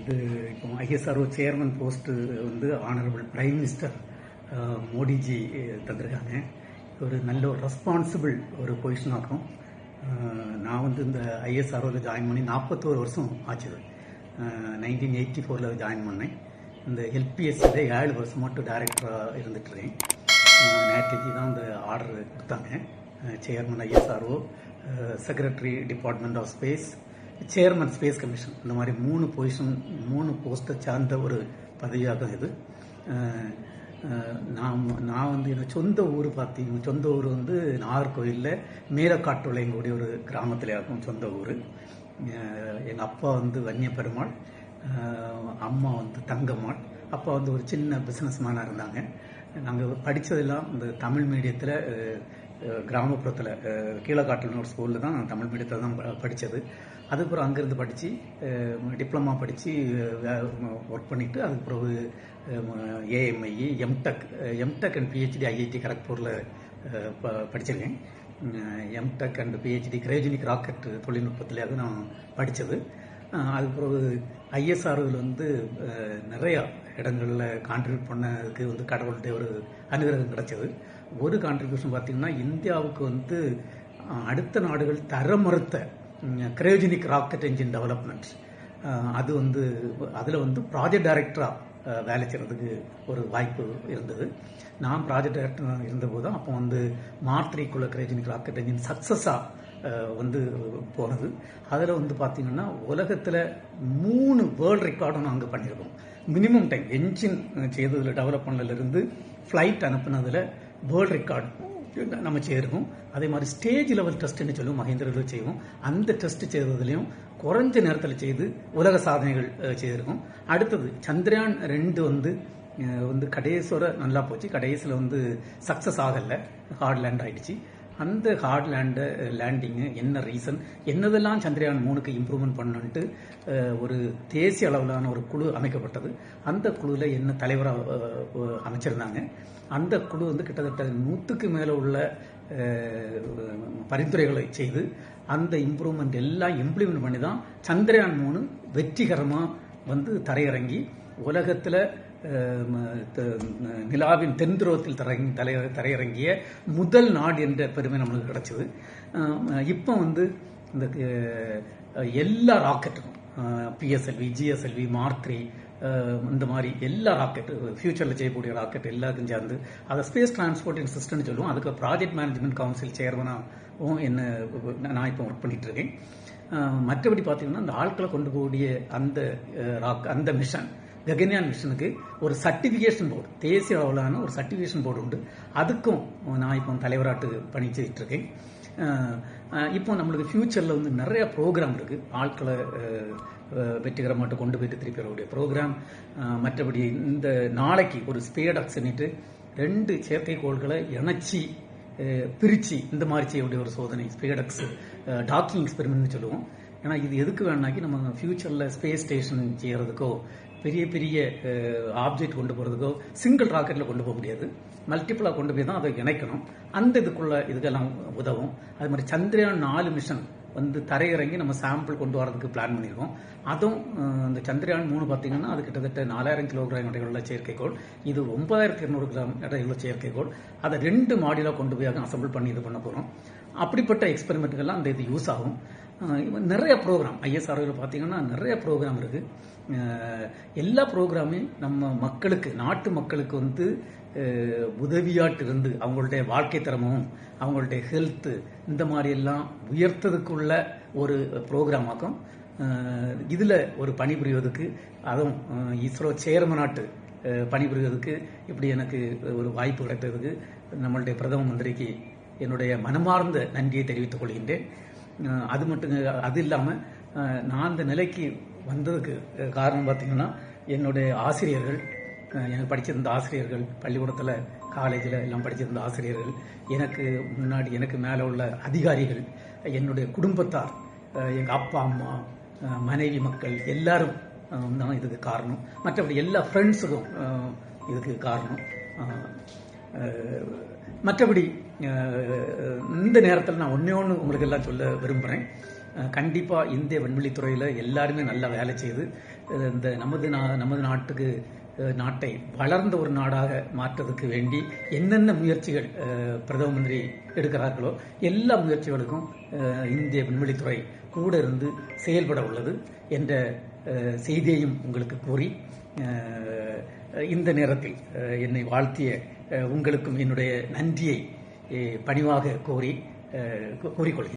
இது இப்போ ISRO chairman post வந்து ஆனரபிள் பிரைம் மினிஸ்டர் மோடிஜி தந்திருக்காங்க. ஒரு நல்ல ஒரு ரெஸ்பான்சிபிள் ஒரு பொசிஷனாக இருக்கும் நான் வந்து இந்த ஐஎஸ்ஆர்ஓவில் ஜாயின் பண்ணி நாற்பத்தோரு வருஷம் ஆச்சுது நைன்டீன் எயிட்டி ஃபோரில் ஜாயின் பண்ணேன். இந்த எல்பிஎஸ்சியில் ஏழு வருஷம் மட்டும் டைரக்டராக இருந்துட்டுருக்கேன் நேற்றுக்கு தான் இந்த ஆர்டர் கொடுத்தாங்க. Chairman ISRO secretary department of space chairman space commission இந்த மாதிரி மூணு பொசிஷன் மூணு போஸ்ட்டை சார்ந்த ஒரு பதவியாகும் இது. நான் நான் வந்து என்னோட சொந்த ஊர் பார்த்தீங்கன்னா சொந்த ஊர் வந்து நாகர்கோவிலில் மேலக்காட்டுளையங்கூடிய ஒரு கிராமத்தில் இருக்கும் சொந்த ஊர். எங்கள் அப்பா வந்து வன்னிய பெருமாள் அம்மா வந்து தங்கம்மாள் அப்பா வந்து ஒரு சின்ன பிஸ்னஸ் மேனாக இருந்தாங்க. நாங்கள் படித்ததெல்லாம் இந்த தமிழ் மீடியத்தில் கிராமப்புறத்தில் கீழக்காட்டில் ஒரு ஸ்கூலில் தான் தமிழ் மீடியத்தில் தான் ப- படித்தது அதுக்கப்புறம் அங்கேருந்து படித்து டிப்ளமா படித்து ஒர்க் பண்ணிவிட்டு அதுக்கு பிறகு AMI MTech MTech and PhD IIT கரக்பூரில் படிச்சிருக்கேன். MTech and PhD cryogenic rocket தொழில்நுட்பத்தில் அது நான் படித்தது அதுக்கு பிறகு ஐஎஸ்ஆர்வில் வந்து நிறையா இடங்களில் கான்ட்ரிபியூட் பண்ணதுக்கு வந்து கடவுள்கிட்ட ஒரு அனுகிரகம் கிடைச்சது. ஒரு கான்ட்ரிபியூஷன் பார்த்தீங்கன்னா இந்தியாவுக்கு வந்து அடுத்த நாடுகள் தர மறுத்த கிரயோஜினிக் ராக்கெட் என்ஜின் டெவலப்மெண்ட்ஸ் அது வந்து அதில் வந்து ப்ராஜெக்ட் டைரக்டராக வேலை செய்கிறதுக்கு ஒரு வாய்ப்பு இருந்தது. நான் ப்ராஜெக்ட் டைரக்டர் இருந்தபோது அப்போ வந்து மார்த்ரிக்குள்ள கிரயோஜினிக் ராக்கெட் என்ஜின் சக்ஸஸாக வந்து போனது. அதில் வந்து பார்த்தீங்கன்னா உலகத்தில் மூணு வேர்ல்டு ரெக்கார்டும் நாங்கள் பண்ணியிருக்கோம். மினிமம் டைம் என்ஜின் செய்ததில் டெவலப் பண்ணதுலேருந்து ஃப்ளைட் அனுப்புனதில் வேர்ல்ட் ரெக்கார்டு நம்ம சேருவோம். அதே மாதிரி ஸ்டேஜ் லெவல் டெஸ்ட்னு சொல்லுவோம் மகேந்திரில் செய்வோம். அந்த டெஸ்ட் செய்ததுலையும் குறைஞ்ச நேரத்தில் செய்து உலக சாதனைகள் செய்திருக்கோம் அடுத்தது சந்திரயான் ரெண்டு வந்து வந்து கடைசியோட நல்லா போச்சு. கடைசியில் வந்து சக்ஸஸ் ஆகலை. ஹார்ட் லேண்ட் ஆகிடுச்சு அந்த ஹார்ட் லேண்டு லேண்டிங்கு என்ன ரீசன் என்னதெல்லாம் சந்திரயான் மூணுக்கு இம்ப்ரூவ்மெண்ட் பண்ணணுன்ட்டு eh, ஒரு தேசிய அளவிலான ஒரு குழு அமைக்கப்பட்டது. அந்த குழுவில் என்ன தலைவராக eh, eh, அமைச்சிருந்தாங்க. அந்த குழு வந்து கிட்டத்தட்ட நூற்றுக்கு மேலே உள்ள பரிந்துரைகளை செய்து அந்த இம்ப்ரூவ்மெண்ட் எல்லாம் இம்ப்ளிமெண்ட் பண்ணி தான் சந்திரயான் மூணு வெற்றிகரமாக வந்து தரையிறங்கி உலகத்தில் நிலாவின் தென்துருவத்தில் தரங்கி தலை தரையிறங்கிய முதல் நாடு என்ற பெருமை நம்மளுக்கு கிடைச்சது. இப்போ வந்து இந்த எல்லா ராக்கெட்டுக்கும் பிஎஸ்எல்வி ஜிஎஸ்எல்வி மார்க்ரி இந்த மாதிரி எல்லா ராக்கெட் ஃபியூச்சரில் செய்யக்கூடிய ராக்கெட் எல்லாருக்கும் சேர்ந்து அதை ஸ்பேஸ் டிரான்ஸ்போர்ட்டிங் சிஸ்டம்னு சொல்லுவோம். அதுக்கு ப்ராஜெக்ட் மேனேஜ்மெண்ட் கவுன்சில் சேர்மனாகவும் என்ன நான் இப்போ ஒர்க் பண்ணிட்டு இருக்கேன் மற்றபடி பார்த்தீங்கன்னா அந்த ஆட்களை கொண்டு போகக்கூடிய அந்த ராக் அந்த மிஷன் ககன்யான் மிஷனுக்கு ஒரு சர்டிஃபிகேஷன் போர்டு தேசிய அளவிலான ஒரு சர்டிஃபிகேஷன் போர்டு உண்டு. அதுக்கும் நான் இப்போ தலைவராட்டு பணி செய்துட்டு இருக்கேன் இப்போ நம்மளுக்கு ஃபியூச்சரில் வந்து நிறைய ப்ரோக்ராம் இருக்கு. ஆட்களை அஹ், வெற்றிகரமாட்டு கொண்டு போயிட்டு திருப்பி வரக்கூடிய ப்ரோக்ராம் மற்றபடி இந்த நாளைக்கு ஒரு ஸ்பேடக்ஸ்ன்னுட்டு ரெண்டு செயற்கைக்கோள்களை இணைச்சி பிரித்து இந்த மாதிரி செய்யக்கூடிய ஒரு சோதனை ஸ்பேடக்ஸ் டாக்கிங் எக்ஸ்பெரிமெண்ட்னு சொல்லுவோம். ஏன்னா இது எதுக்கு வேணாக்கி நம்ம ஃபியூச்சரில் ஸ்பேஸ் ஸ்டேஷன் செய்கிறதுக்கோ பெரிய பெரிய ஆப்ஜெக்ட் கொண்டு போகிறதுக்கோ சிங்கிள் ராக்கெட்டில் கொண்டு போக முடியாது. மல்டிபிளாக கொண்டு போய் தான் அதை இணைக்கணும். அந்த இதுக்குள்ள இதுக்கெல்லாம் உதவும். அது மாதிரி சந்திரயான் நாலு மிஷன் வந்து தரையிறங்கி நம்ம சாம்பிள் கொண்டு வரதுக்கு பிளான் பண்ணியிருக்கோம். அதுவும் இந்த சந்திரயான் மூணு பார்த்தீங்கன்னா அது கிட்டத்தட்ட நாலாயிரம் கிலோகிராம் எடையுள்ள செயற்கைக்கோள். இது ஒன்பதாயிரத்தி இருநூறு கிராம் எடையுள்ள செயற்கைக்கோள். அதை ரெண்டு மாடியில் கொண்டு போய் அசம்பிள் பண்ணி இது பண்ண போகிறோம் அப்படிப்பட்ட எக்ஸ்பெரிமெண்ட்டுகள்லாம் அந்த இது யூஸ் ஆகும். நிறைய ப்ரோக்ராம் ஐஎஸ்ஆர்ஓவில் பார்த்தீங்கன்னா நிறைய ப்ரோக்ராம் இருக்கு. எல்லா ப்ரோக்ராமையும் நம்ம மக்களுக்கு நாட்டு மக்களுக்கு வந்து உதவியாட்டு இருந்து அவங்களுடைய வாழ்க்கை தரமும் அவங்களுடைய ஹெல்த்து இந்த மாதிரி எல்லாம் உயர்த்ததுக்குள்ள ஒரு ப்ரோக்ராமாக்கும் இதில் ஒரு பணிபுரிவதற்கு அதுவும் இஸ்ரோ சேர்மனாட்டு அஹ் பணிபுரிவதற்கு இப்படி எனக்கு ஒரு வாய்ப்பு கிடைத்ததுக்கு நம்மளுடைய பிரதம மந்திரிக்கு என்னுடைய மனமார்ந்த நன்றியை தெரிவித்துக் கொள்கின்றேன். அது மட்டும் அது இல்லாமல் நான் அந்த நிலைக்கு வந்ததுக்கு காரணம் பார்த்தீங்கன்னா என்னுடைய ஆசிரியர்கள் எனக்கு படிச்சிருந்த ஆசிரியர்கள் பள்ளிக்கூடத்தில் காலேஜில் எல்லாம் படிச்சிருந்த ஆசிரியர்கள் எனக்கு முன்னாடி எனக்கு மேலே உள்ள அதிகாரிகள் என்னுடைய குடும்பத்தார் எங்கள் அப்பா அம்மா மனைவி மக்கள் எல்லாரும் தான் இதுக்கு காரணம். மற்றபடி எல்லா ஃப்ரெண்ட்ஸுக்கும் இதுக்கு காரணம். மற்றபடி இந்த நேரத்தில் நான் ஒன்றே ஒன்று உங்களுக்கு எல்லாம் சொல்ல விரும்புகிறேன் கண்டிப்பாக இந்திய விண்வெளித்துறையில் எல்லாருமே நல்லா வேலை செய்து இந்த நமது நா நமது நாட்டுக்கு நாட்டை வளர்ந்த ஒரு நாடாக மாற்றுறதுக்கு வேண்டி என்னென்ன முயற்சிகள் பிரதம மந்திரி எடுக்கிறார்களோ எல்லா முயற்சிகளுக்கும் இந்திய விண்வெளித்துறை கூட இருந்து செயல்பட உள்ளது என்ற செய்தியையும் உங்களுக்கு கூறி இந்த நேரத்தில் என்னை வாழ்த்திய உங்களுக்கும் என்னுடைய நன்றியை பணிவாக கோரி அஹ், கூறிக்கொள்கிறேன்